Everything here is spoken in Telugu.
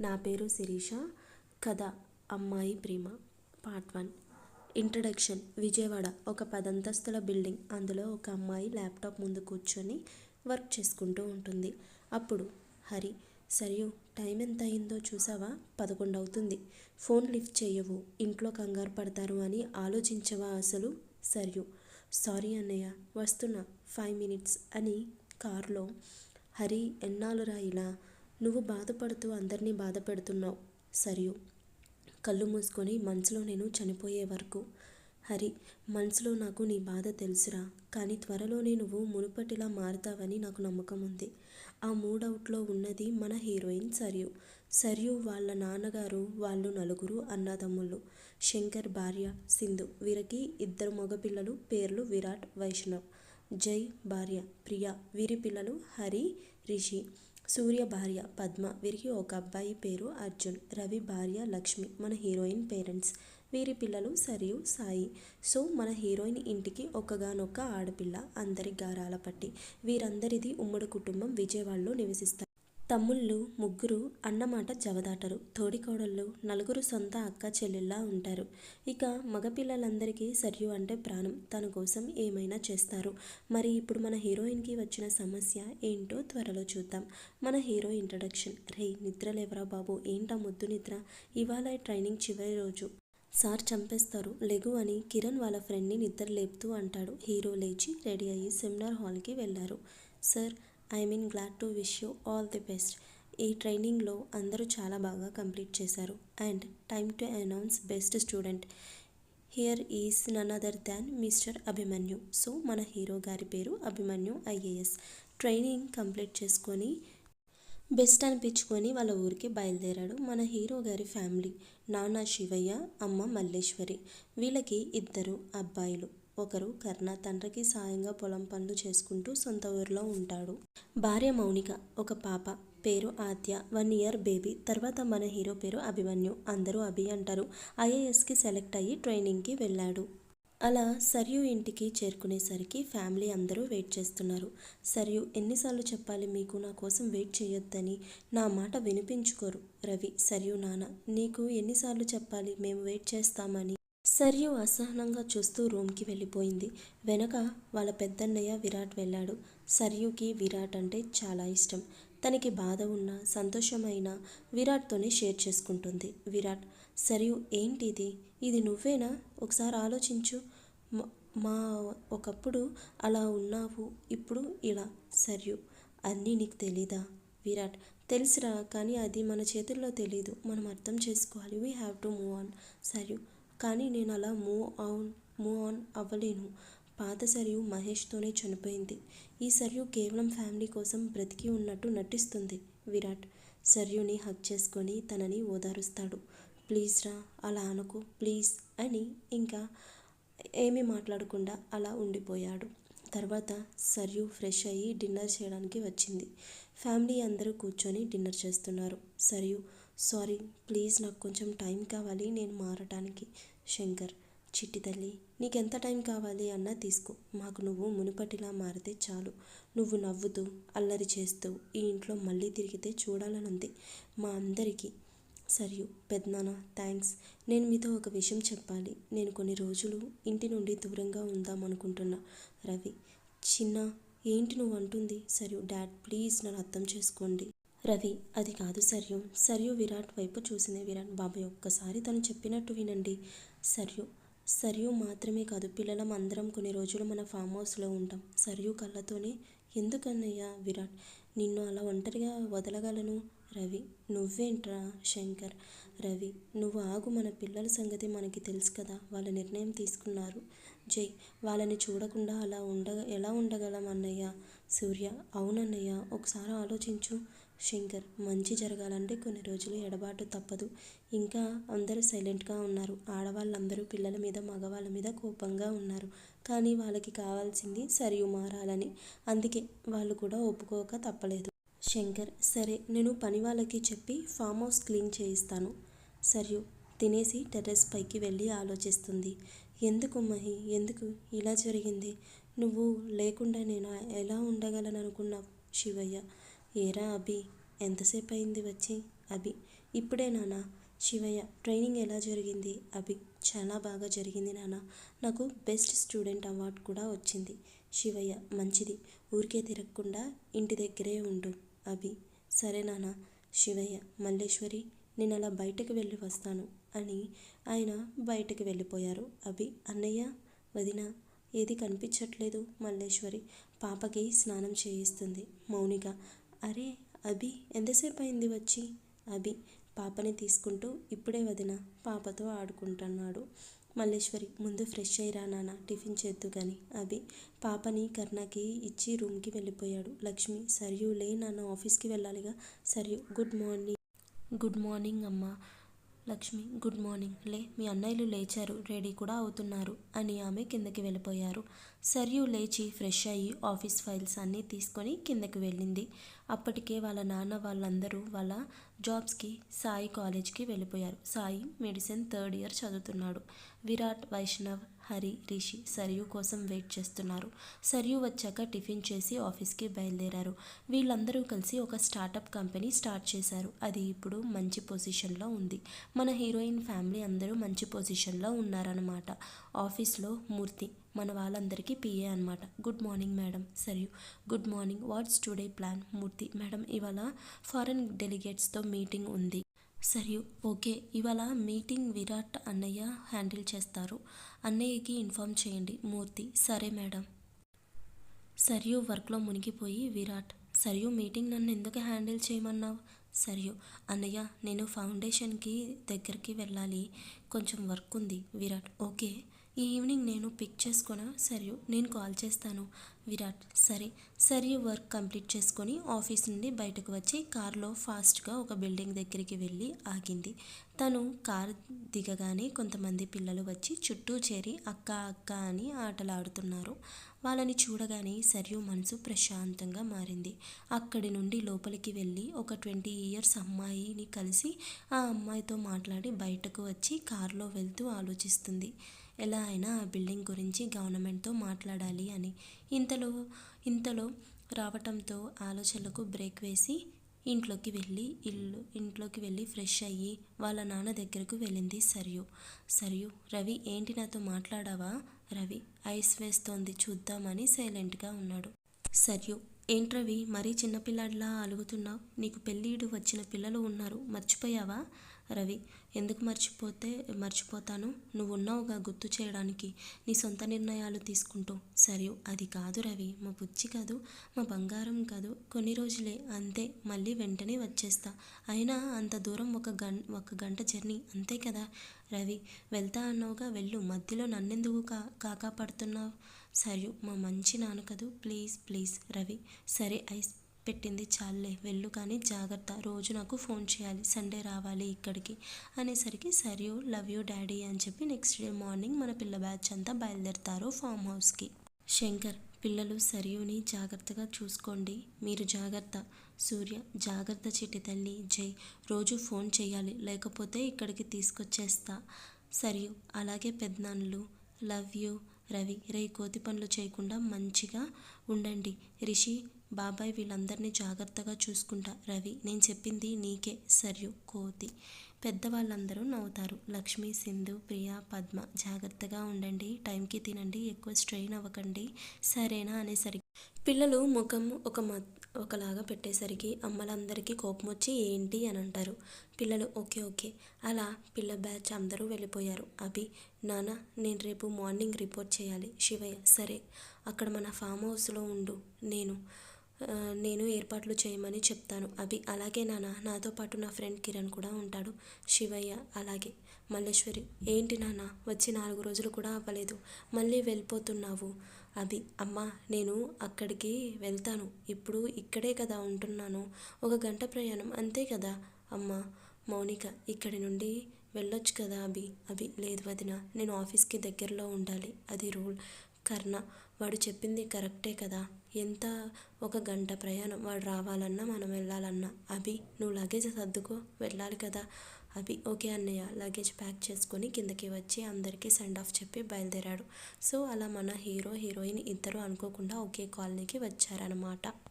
నా పేరు శిరీష. కథ అమ్మాయి ప్రేమ పార్ట్ వన్. ఇంట్రడక్షన్ విజయవాడ. ఒక పదంతస్తుల బిల్డింగ్. అందులో ఒక అమ్మాయి ల్యాప్టాప్ ముందు కూర్చొని వర్క్ చేసుకుంటూ ఉంటుంది. అప్పుడు హరి సరియు టైం ఎంత అయిందో చూసావా? పదకొండు అవుతుంది. ఫోన్ లిఫ్ట్ చేయవు. ఇంట్లో కంగారు పడతారు అని ఆలోచించవా అసలు? సరియు సారీ అన్నయ్య వస్తున్నా ఫైవ్ మినిట్స్ అని కారులో. హరి ఎన్నాళ్ళురా ఇలా? నువ్వు బాధపడుతూ అందరినీ బాధ పెడుతున్నావు సరియు. కళ్ళు మూసుకొని మనసులో నేను చనిపోయే వరకు. హరి మనసులో నాకు నీ బాధ తెలుసురా. కానీ త్వరలోనే నువ్వు మునుపటిలా మారుతావని నాకు నమ్మకం ఉంది. ఆ మూడవుట్లో ఉన్నది మన హీరోయిన్ సరియు. సరియు వాళ్ళ నాన్నగారు వాళ్ళు నలుగురు అన్నదమ్ముళ్ళు శంకర్ భార్య సింధు వీరికి ఇద్దరు మగపిల్లలు పేర్లు విరాట్ వైష్ణవ్. జై భార్య ప్రియ వీరి పిల్లలు హరి రిషి. సూర్య భార్య పద్మ వీరికి ఒక అబ్బాయి పేరు అర్జున్ రవి భార్య లక్ష్మి మన హీరోయిన్ పేరెంట్స్. వీరి పిల్లలు సరియు సాయి. సో మన హీరోయిన్ ఇంటికి ఒక్కగానొక్క ఆడపిల్ల అందరి గారాల పట్టి. వీరందరిది ఉమ్మడి కుటుంబం విజయవాడలో నివసిస్తారు తమ్ముళ్ళు ముగ్గురు అన్నమాట జవదాటరు. తోడికోడళ్ళు నలుగురు సొంత అక్క చెల్లెల్లా ఉంటారు. ఇక మగపిల్లలందరికీ సరియు అంటే ప్రాణం. తన కోసం ఏమైనా చేస్తారు. మరి ఇప్పుడు మన హీరోయిన్కి వచ్చిన సమస్య ఏంటో త్వరలో చూద్దాం. మన హీరో ఇంట్రడక్షన్. రే నిద్ర లేవరా బాబు? ఏంటా ముద్దు నిద్ర? ఇవాళ ట్రైనింగ్ చివరి రోజు. సార్ చంపేస్తారు. లెగు అని కిరణ్ వాళ్ళ ఫ్రెండ్ని నిద్ర లేపుతూ అంటాడు. హీరో లేచి రెడీ అయ్యి సెమినార్ హాల్కి వెళ్ళారు. Sir I mean glad to wish you all the best ఈ ట్రైనింగ్లో అందరూ చాలా బాగా కంప్లీట్ చేశారు. And time to announce best student here is none other than mister Abhimanyu so మన హీరో గారి పేరు అభిమన్యు ఐఏఎస్ ట్రైనింగ్ కంప్లీట్ చేసుకొని బెస్ట్ అనిపించుకొని వాళ్ళ ఊరికి బయలుదేరాడు మన హీరో గారి ఫ్యామిలీ నాన్న శివయ్య అమ్మ మల్లేశ్వరి. వీళ్ళకి ఇద్దరు అబ్బాయిలు. ఒకరు కర్ణ తండ్రికి సాయంగా పొలం పనులు చేసుకుంటూ సొంత ఊరిలో ఉంటాడు. భార్య మౌనిక ఒక పాప పేరు ఆద్య వన్ ఇయర్ బేబీ తర్వాత మన హీరో పేరు అభిమన్యు అందరూ అభి అంటారు. ఐఏఎస్కి సెలెక్ట్ అయ్యి ట్రైనింగ్కి వెళ్ళాడు. అలా సర్యు ఇంటికి చేరుకునేసరికి ఫ్యామిలీ అందరూ వెయిట్ చేస్తున్నారు. సర్యు ఎన్నిసార్లు చెప్పాలి మీకు నా కోసం వెయిట్ చేయొద్దని? నా మాట వినిపించుకోరు. రవి సర్యు నాన్న నీకు ఎన్నిసార్లు చెప్పాలి? మేము వెయిట్ చేస్తామని. సర్యు అసహనంగా చూస్తూ రూమ్కి వెళ్ళిపోయింది. వెనక వాళ్ళ పెద్దన్నయ్య విరాట్ వెళ్ళాడు. సర్యుకి విరాట్ అంటే చాలా ఇష్టం. తనకి బాధ ఉన్నా సంతోషమైనా విరాట్తోనే షేర్ చేసుకుంటుంది. విరాట్ సరియు ఏంటిది? ఇది నువ్వేనా? ఒకసారి ఆలోచించు. మా ఒకప్పుడు అలా ఉన్నావు ఇప్పుడు ఇలా. సరియు అన్నీ నీకు తెలీదా? విరాట్ తెలుసురా కానీ అది మన చేతుల్లో తెలీదు. మనం అర్థం చేసుకోవాలి. We have to move on Sarayu కానీ నేను అలా మూవ్ ఆన్ మూవ్ ఆన్ అవ్వలేను. పాత సరియు మహేష్తోనే చనిపోయింది. ఈ సరియు కేవలం ఫ్యామిలీ కోసం బ్రతికి ఉన్నట్టు నటిస్తుంది విరాట్. సర్యుని హక్ చేసుకొని తనని ఓదారుస్తాడు. ప్లీజ్ రా అలా అనుకో ప్లీజ్ అని ఇంకా ఏమీ మాట్లాడకుండా అలా ఉండిపోయాడు. తర్వాత సర్యు ఫ్రెష్ అయ్యి డిన్నర్ చేయడానికి వచ్చింది. ఫ్యామిలీ అందరూ కూర్చొని డిన్నర్ చేస్తున్నారు. సర్యు సారీ ప్లీజ్ నాకు కొంచెం టైం కావాలి నేను మారటానికి. శంకర్ చిట్టి తల్లి నీకెంత టైం కావాలి అన్నా తీసుకో. మాకు నువ్వు మునుపటిలా మారితే చాలు. నువ్వు నవ్వుతూ అల్లరి చేస్తూ ఈ ఇంట్లో మళ్ళీ తిరిగితే చూడాలనుంది మా అందరికీ. సరియు పెద్దనాన్న థ్యాంక్స్. నేను మీతో ఒక విషయం చెప్పాలి. నేను కొన్ని రోజులు ఇంటి నుండి దూరంగా ఉందాం అనుకుంటున్నా రవి చిన్న ఏంటి నువ్వు అంటుంది సరే డాడ్ ప్లీజ్ నన్ను అర్థం చేసుకోండి. రవి అది కాదు సర్యు. సర్యు విరాట్ వైపు చూసింది. విరాట్ బాబాయ్ ఒక్కసారి తను చెప్పినట్టు వినండి. సర్యు సర్యు మాత్రమే కాదు పిల్లలం అందరం కొన్ని రోజులు మన ఫామ్ హౌస్లో ఉంటాం. సర్యు కళ్ళతోనే ఎందుకన్నయ్యా విరాట్ నిన్ను అలా ఒంటరిగా వదలగలను? రవి నువ్వేంట్రా శంకర్? రవి నువ్వు ఆగు మన పిల్లల సంగతి మనకి తెలుసు కదా వాళ్ళ నిర్ణయం తీసుకున్నారు. జై వాళ్ళని చూడకుండా అలా ఉండ ఎలా ఉండగలం అన్నయ్య? సూర్య అవునన్నయ్య ఒకసారి ఆలోచించు. శంకర్ మంచి జరగాలంటే కొన్ని రోజులు ఎడబాటు తప్పదు. ఇంకా అందరూ సైలెంట్గా ఉన్నారు. ఆడవాళ్ళందరూ పిల్లల మీద మగవాళ్ళ మీద కోపంగా ఉన్నారు. కానీ వాళ్ళకి కావాల్సింది సరియు మారాలని అందుకే వాళ్ళు కూడా ఒప్పుకోక తప్పలేదు. శంకర్ సరే నేను పని వాళ్ళకి చెప్పి ఫామ్ హౌస్ క్లీన్ చేయిస్తాను. సరియు తినేసి టెర్రస్ పైకి వెళ్ళి ఆలోచిస్తుంది. ఎందుకు మహి? ఎందుకు? ఇలా జరిగింది. నువ్వు లేకుండా నేను ఎలా ఉండగలను అనుకున్నావు? శివయ్య ఏరా అభి ఎంతసేపు అయింది వచ్చి? అభి ఇప్పుడే నాన్న. శివయ్య ట్రైనింగ్ ఎలా జరిగింది? అభి చాలా బాగా జరిగింది నాన్న. నాకు బెస్ట్ స్టూడెంట్ అవార్డు కూడా వచ్చింది. శివయ్య మంచిది. ఊరికే తిరగకుండా ఇంటి దగ్గరే ఉండు. అభి సరే నాన్న. శివయ్య మల్లేశ్వరి నేను అలా బయటకు వెళ్ళి వస్తాను అని ఆయన బయటకు వెళ్ళిపోయారు. అభి అన్నయ్య వదిన ఏది కనిపించట్లేదు మల్లేశ్వరి. పాపకి స్నానం చేయిస్తుంది. మౌనిక అరే అభి ఎంతసేపు అయింది వచ్చి? అభి పాపని తీసుకుంటూ ఇప్పుడే వదిన పాపతో ఆడుకుంటున్నాడు. మల్లేశ్వరి ముందు ఫ్రెష్ అయ్యిరా నాన్న టిఫిన్ చేద్దు కానీ అభి పాపని కర్ణకి ఇచ్చి రూమ్కి వెళ్ళిపోయాడు. లక్ష్మి సరియు లే నాన్న ఆఫీస్కి వెళ్ళాలిగా. Sarayu good morning. Good morning అమ్మా. Lakshmi good morning. లే మీ అన్నయ్యలు లేచారు. రెడీ కూడా అవుతున్నారు అని ఆమె కిందకి వెళ్ళిపోయారు. సరియు లేచి ఫ్రెష్ అయ్యి ఆఫీస్ ఫైల్స్ అన్నీ తీసుకొని కిందకి వెళ్ళింది. అప్పటికే వాళ్ళ నాన్న వాళ్ళందరూ వాళ్ళ జాబ్స్కి సాయి కాలేజ్కి వెళ్ళిపోయారు. సాయి మెడిసిన్ థర్డ్ ఇయర్ చదువుతున్నాడు. విరాట్ వైష్ణవ్ హరి రిషి సరియు కోసం వెయిట్ చేస్తున్నారు. సరియు వచ్చాక టిఫిన్ చేసి ఆఫీస్కి బయలుదేరారు. వీళ్ళందరూ కలిసి ఒక స్టార్టప్ కంపెనీ స్టార్ట్ చేశారు. అది ఇప్పుడు మంచి పొజిషన్లో ఉంది. మన హీరోయిన్ ఫ్యామిలీ అందరూ మంచి పొజిషన్లో ఉన్నారన్నమాట. ఆఫీస్లో మూర్తి మన వాళ్ళందరికీ పిఏ అనమాట good morning madam Sarayu. Good morning what's today plan? Murthy madam ఇవాళ ఫారెన్ డెలిగేట్స్తో మీటింగ్ ఉంది. సరే ఓకే. ఇవాళ మీటింగ్ విరాట్ అన్నయ్య హ్యాండిల్ చేస్తారు. అన్నయ్యకి ఇన్ఫామ్ చేయండి. మూర్తి సరే మేడం. సరియు వర్క్లో మునిగిపోయి విరాట్ సరియు మీటింగ్ నన్ను ఎందుకు హ్యాండిల్ చేయమన్నావు? సరియు అన్నయ్య నేను ఫౌండేషన్కి దగ్గరికి వెళ్ళాలి. కొంచెం వర్క్ ఉంది. విరాట్ ఓకే. ఈవినింగ్ నేను పిక్ చేసుకున్నా సరే నేను కాల్ చేస్తాను. విరాట్ సరే. సరే వర్క్ కంప్లీట్ చేసుకొని ఆఫీస్ నుండి బయటకు వచ్చి కారులో ఫాస్ట్గా ఒక బిల్డింగ్ దగ్గరికి వెళ్ళి ఆగింది. తను కార్ దిగగానే కొంతమంది పిల్లలు వచ్చి చుట్టూ చేరి అక్క అక్క అని ఆటలాడుతున్నారు. వాళ్ళని చూడగానే సరియు మనసు ప్రశాంతంగా మారింది. అక్కడి నుండి లోపలికి వెళ్ళి ఒక ట్వంటీ ఇయర్స్ అమ్మాయిని కలిసి ఆ అమ్మాయితో మాట్లాడి బయటకు వచ్చి కారులో వెళ్తూ ఆలోచిస్తుంది. ఎలా అయినా ఆ బిల్డింగ్ గురించి గవర్నమెంట్తో మాట్లాడాలి అని. ఇంతలో ఇంతలో రావటంతో ఆలోచనలకు బ్రేక్ వేసి ఇంట్లోకి వెళ్ళి ఇల్లు ఇంట్లోకి వెళ్ళి ఫ్రెష్ అయ్యి వాళ్ళ నాన్న దగ్గరకు వెళ్ళింది సరియు. సరియు రవి ఏంటి నాతో మాట్లాడావా? రవి ఐస్ వేస్తోంది చూద్దామని సైలెంట్గా ఉన్నాడు. సరియు ఏంట్రవి మరీ చిన్నపిల్లాడిలా అలుగుతున్నావు నీకు పెళ్ళిడు వచ్చిన పిల్లలు ఉన్నారు. మర్చిపోయావా? రవి ఎందుకు మర్చిపోతే మర్చిపోతాను? నువ్వు ఉన్నావుగా గుర్తు చేయడానికి. నీ సొంత నిర్ణయాలు తీసుకుంటూ. సరే అది కాదు రవి. మా బుజ్జి కాదు మా బంగారం కాదు. కొన్ని రోజులే అంతే. మళ్ళీ వెంటనే వచ్చేస్తా. అయినా అంత దూరం ఒక గం ఒక గంట జర్నీ. అంతే కదా? రవి వెళ్తా అన్నావుగా వెళ్ళు. మధ్యలో నన్నెందుకు కా కాకా పడుతున్నావు సరియు మా మంచి నాన్న కదూ? Please please Ravi. సరే ఐస్ పెట్టింది చాలే వెళ్ళు కానీ జాగ్రత్త. రోజు నాకు ఫోన్ చేయాలి సండే రావాలి ఇక్కడికి. అనేసరికి సరియు లవ్ యూ డాడీ అని చెప్పి నెక్స్ట్ డే మార్నింగ్ మన పిల్ల బ్యాచ్ అంతా బయలుదేరుతారు ఫామ్ హౌస్కి. శంకర్ పిల్లలు సరియుని జాగ్రత్తగా చూసుకోండి. మీరు జాగ్రత్త. సూర్య జాగ్రత్త చిట్టి తల్లి. జై. రోజు ఫోన్ చేయాలి లేకపోతే ఇక్కడికి తీసుకొచ్చేస్తా. సరియు అలాగే పెద్దనాన్నలు లవ్ యూ. రవి రే కోతి పనులు చేయకుండా మంచిగా ఉండండి. రిషి బాబాయ్ వీళ్ళందరినీ జాగ్రత్తగా చూసుకుంటా. రవి నేను చెప్పింది నీకే. సర్యు కోతి పెద్దవాళ్ళందరూ నవ్వుతారు. లక్ష్మి సింధు ప్రియ పద్మ జాగ్రత్తగా ఉండండి. టైంకి తినండి. ఎక్కువ స్ట్రెయిన్ అవ్వకండి. సరేనా? అనేసరికి పిల్లలు ముఖం ఒక మత్ ఒకలాగా పెట్టేసరికి అమ్మలందరికీ కోపం వచ్చి ఏంటి? అని అంటారు పిల్లలు ఓకే ఓకే. అలా పిల్ల బ్యాచ్ అందరూ వెళ్ళిపోయారు. అభి నాన్న నేను రేపు మార్నింగ్ రిపోర్ట్ చేయాలి. శివయ్య సరే అక్కడ మన ఫామ్ హౌస్లో ఉండు. నేను నేను ఏర్పాట్లు చేయమని చెప్తాను. అభి అలాగే నాన్న నాతో పాటు నా ఫ్రెండ్ కిరణ్ కూడా ఉంటాడు. శివయ్య అలాగే. మల్లేశ్వరి ఏంటి నాన్న వచ్చి నాలుగు రోజులు కూడా అవ్వలేదు. మళ్ళీ వెళ్ళిపోతున్నావు. అభి అమ్మ నేను అక్కడికి వెళ్తాను. ఇప్పుడు ఇక్కడే కదా ఉంటున్నాను. ఒక గంట ప్రయాణం అంతే కదా? అమ్మ మౌనిక ఇక్కడి నుండి వెళ్ళొచ్చు కదా అభి? అభి లేదు వదిన నేను ఆఫీస్కి దగ్గరలో ఉండాలి. అది రూల్. కర్ణ వాడు చెప్పింది కరెక్టే కదా? ఎంత ఒక గంట ప్రయాణం వాడు రావాలన్నా మనం వెళ్ళాలన్నా. అభి నువ్వు లగేజ్ సర్దుకో వెళ్ళాలి కదా. అభి ఓకే అన్నయ్య లగేజ్ ప్యాక్ చేసుకొని కిందకి వచ్చి అందరికీ సెండ్ ఆఫ్ చెప్పి బయలుదేరాడు. సో అలా మన హీరో హీరోయిన్ ఇద్దరు అనుకోకుండా ఒకే కాలనీకి వచ్చారనమాట